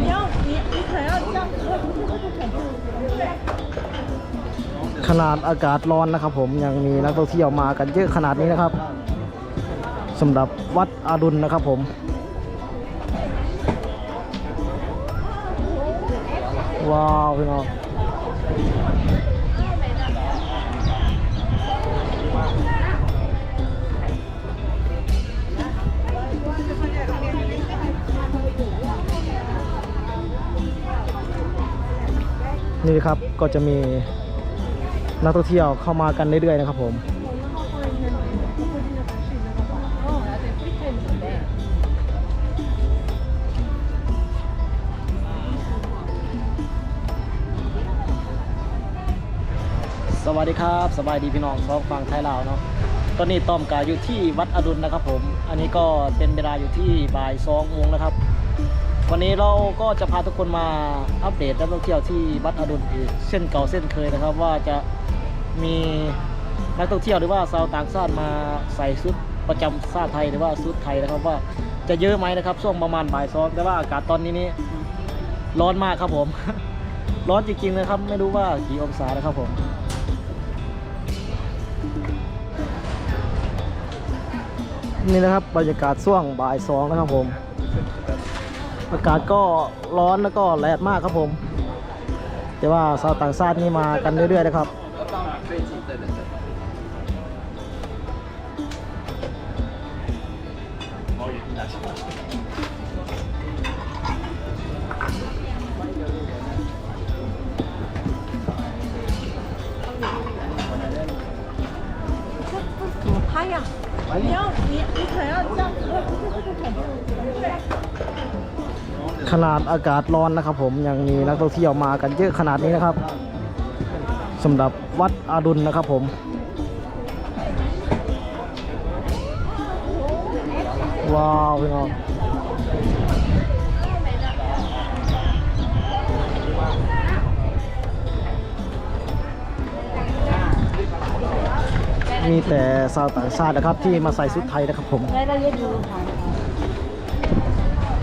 你要你你可能要这样喝，不是会不恐怖。 ขนาดอากาศร้อนนะครับ ผมยังมีนักท่องเที่ยวมากันเยอะขนาดนี้นะครับสำหรับวัดอาดุลนะครับผม ว้าวพี่น้อง นี่ครับก็จะมีนักท่องเที่ยวเข้ามากันเรื่อยๆนะครับผมสวัสดีครับสบายดีพี่น้องสองฝั่งไทยลาวเนาะตอนนี้ต้อมกาอยู่ที่วัดอดุลนะครับผม อันนี้ก็เป็นเวลาอยู่ที่บ่ายสองโมงนะครับ วันนี้เราก็จะพาทุกคนมาอัปเดตนักท่องเที่ยวที่วัดอดุลอีกเช่นเก่าเส้นเคยนะครับ ว่าจะมีนักท่องเที่ยวหรือว่าชาวต่างชาติมาใส่ชุดประจำชาติไทยหรือว่าชุดไทยนะครับว่าจะเยอะไหมนะครับช่วงประมาณบ่ายสองแต่ว่าอากาศตอนนี้นี่ร้อนมากครับผม ร้อนจริงๆนะครับ ไม่รู้ว่ากี่องศานะครับผมนี่นะครับบรรยากาศช่วงบ่ายสองนะครับผม อากาศก็ร้อนแล้วก็แดดมากครับผม แต่ว่าชาวต่างชาตินี่มากันเรื่อยๆนะครับ ขนาดอากาศร้อนนะครับ ผมยังมีนักท่องเที่ยวมากันเยอะขนาดนี้นะครับสำหรับวัดอาดุลนะครับผมว้าวพี่น้องมีแต่ชาวต่างชาตินะครับที่มาใส่ชุดไทยนะครับผมได้ได้ยอะยู่ค่ะ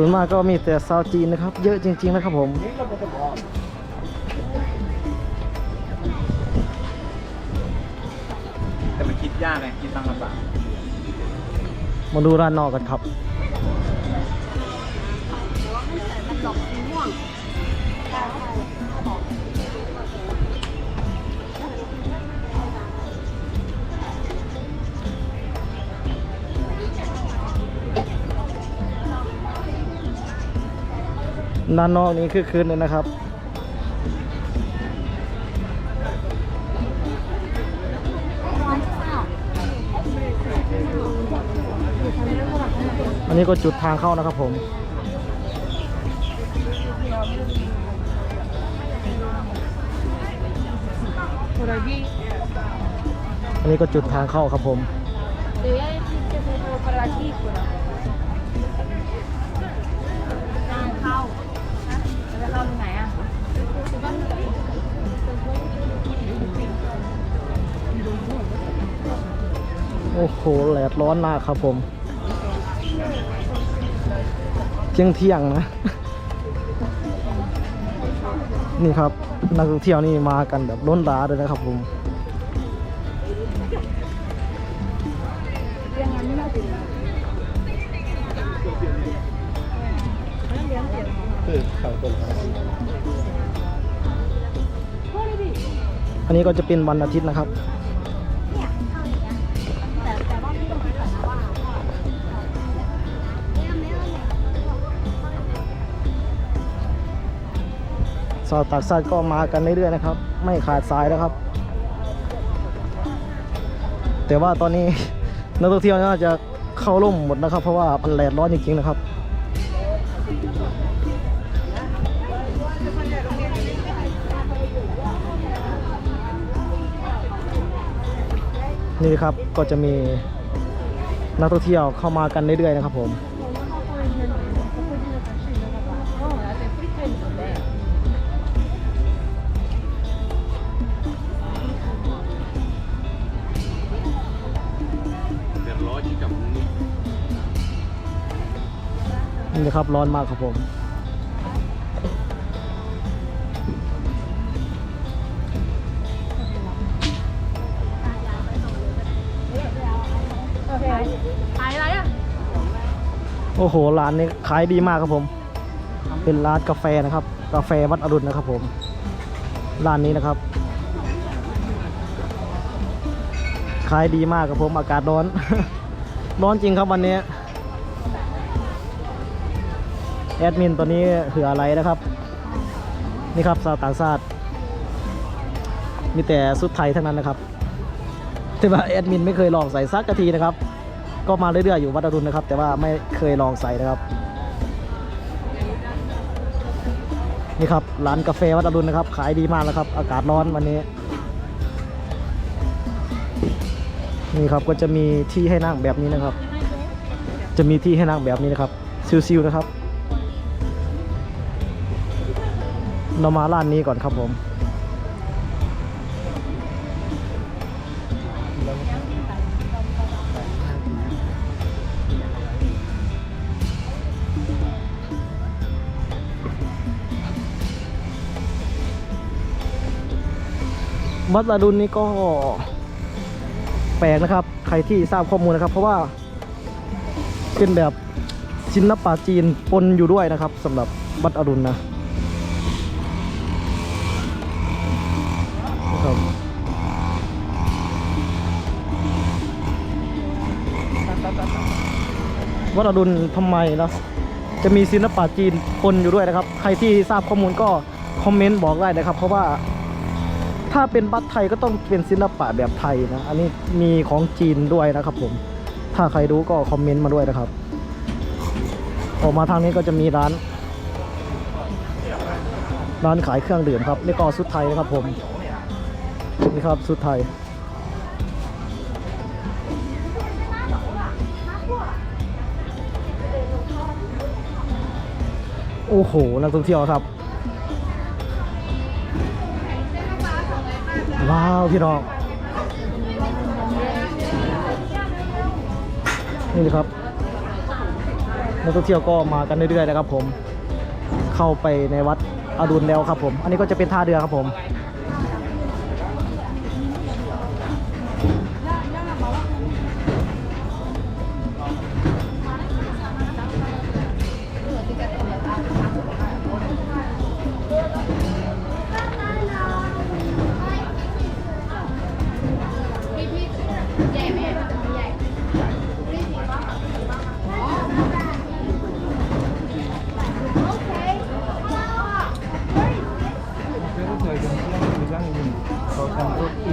ส่วนมากก็มีแต่ชาวจีนนะครับ เยอะจริงๆนะครับผมแต่มันคิดยากไงคิดตั้งภาษามาดูร้านนอกกันครับ ด้านนอกนี้คือคืนเลยนะครับ อันนี้ก็จุดทางเข้านะครับผมอันนี้ก็จุดทางเข้าครับผม อ้โหแดดร้อนมากครับผม เที่ยงเที่ยงนะ นี่ครับ นักท่องเที่ยวนี่มากันแบบล้นลาเลยนะครับผมอันนี้ก็จะเป็นวันอาทิตย์นะครับ สาวต่างชาติก็มากันเรื่อยๆนะครับ ไม่ขาดสายนะครับ แต่ว่าตอนนี้นักท่องเที่ยวน่าจะเข้าร่มหมดนะครับ เพราะว่ามันแดดร้อนจริงๆนะครับ นี่ครับก็จะมีนักท่องเที่ยวเข้ามากันเรื่อยๆนะครับผม นี่นะครับร้อนมากครับผมขายอะไรอะโอ้โหร้านนี้ขายดีมากครับผม เป็นร้านกาแฟนะครับ กาแฟวัดอรุณนะครับผมร้านนี้นะครับ ขายดีมากครับผมอากาศร้อน ร้อนจริงครับวันนี้ แอดมินตัวนี้เหืออะไรนะครับ นี่ครับชาวต่างชาติ มีแต่สุดไทยทั้งนั้นนะครับแต่ว่าแอดมินไม่เคยลองใส่ซักกะทีนะครับ ก็มาเรื่อยๆอยู่วัดอรุณนะครับ แต่ว่าไม่เคยลองใส่นะครับ นี่ครับร้านกาแฟวัดอรุณนะครับ ขายดีมากนะครับ อากาศร้อนวันนี้นี่ครับก็จะมีที่ให้นั่งแบบนี้นะครับ จะมีที่ให้นั่งแบบนี้นะครับ ซิวๆนะครับ เรามาร้านนี้ก่อนครับผม วัดอรุณนี่ก็ แปลกนะครับ ใครที่ทราบข้อมูลนะครับ เพราะว่า เป็นแบบศิลปะจีนปนอยู่ด้วยนะครับสำหรับวัดอรุณนะ วัดอรุณทำไมนะจะมีศิลปะจีนปนอยู่ด้วยนะครับ ใครที่ทราบข้อมูลก็คอมเมนต์บอกได้นะครับ เพราะว่าถ้าเป็นบัตรไทยก็ต้องเป็นศิลปะแบบไทยนะ อันนี้มีของจีนด้วยนะครับผม ถ้าใครรู้ก็คอมเมนต์มาด้วยนะครับ ออกมาทางนี้ก็จะมีร้าน ร้านขายเครื่องดื่มครับนี่ก็สุดไทยนะครับผม นี่ครับสุดไทย โอ้โห นักท่องเที่ยวครับ ว้าวพี่น้อง นี่เลยครับ นักท่องเที่ยวก็มากันเรื่อยๆนะครับผม เข้าไปในวัดอดุลแล้วครับผม อันนี้ก็จะเป็นท่าเรือครับผม น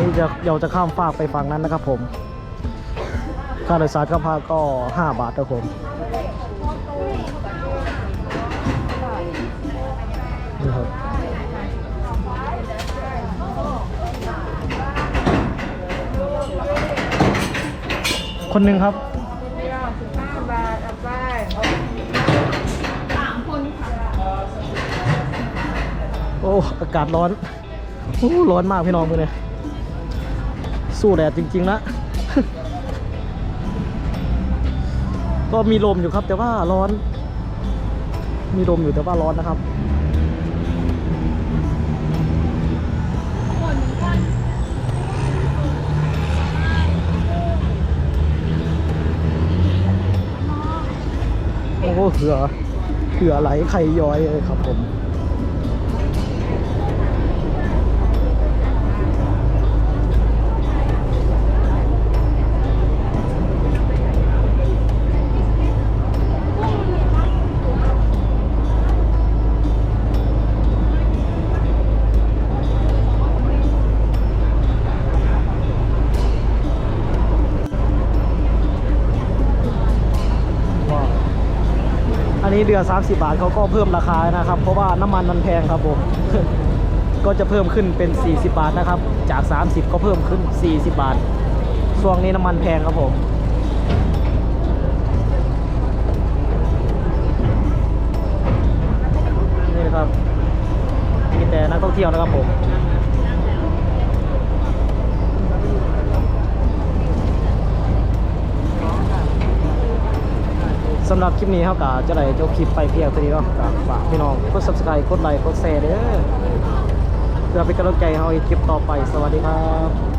ี่จะเดี๋ยวจะข้ามฟากไปฝั่งนั้นนะครับผมค่าโดยสารก็พาก็ 5 บาทครับผมนี่ครับคนหนึ่งครับ โอ้อากาศร้อนโอ้ร้อนมากพี่น้องเนี่ยสู้แดดจริงๆนะก็มีลมอยู่ครับ แต่ว่าร้อน มีลมอยู่แต่ว่าร้อนนะครับโอ้โหเขือเขือไหลไข่ย้อยเลยครับผม นี้เดือน30 บาทเขาก็เพิ่มราคานะครับ เพราะว่าน้ำมันมันแพงครับผม ก็จะเพิ่มขึ้นเป็น 40 บาทนะครับ จาก 30 ก็เพิ่มขึ้น 40 บาท ช่วงนี้น้ำมันแพงครับผมนี่นะครับมีแต่นักท่องเที่ยวนะครับผม สำหรับคลิปนี้เขากะจะได้จบคลิปไปเพียงเท่านี้เนาะก็ฝากพี่น้องกด subscribe กดไลค์กดแชร์เด้อเพื่อเป็นกำลังใจให้เราอีกคลิปต่อไปสวัสดีครับ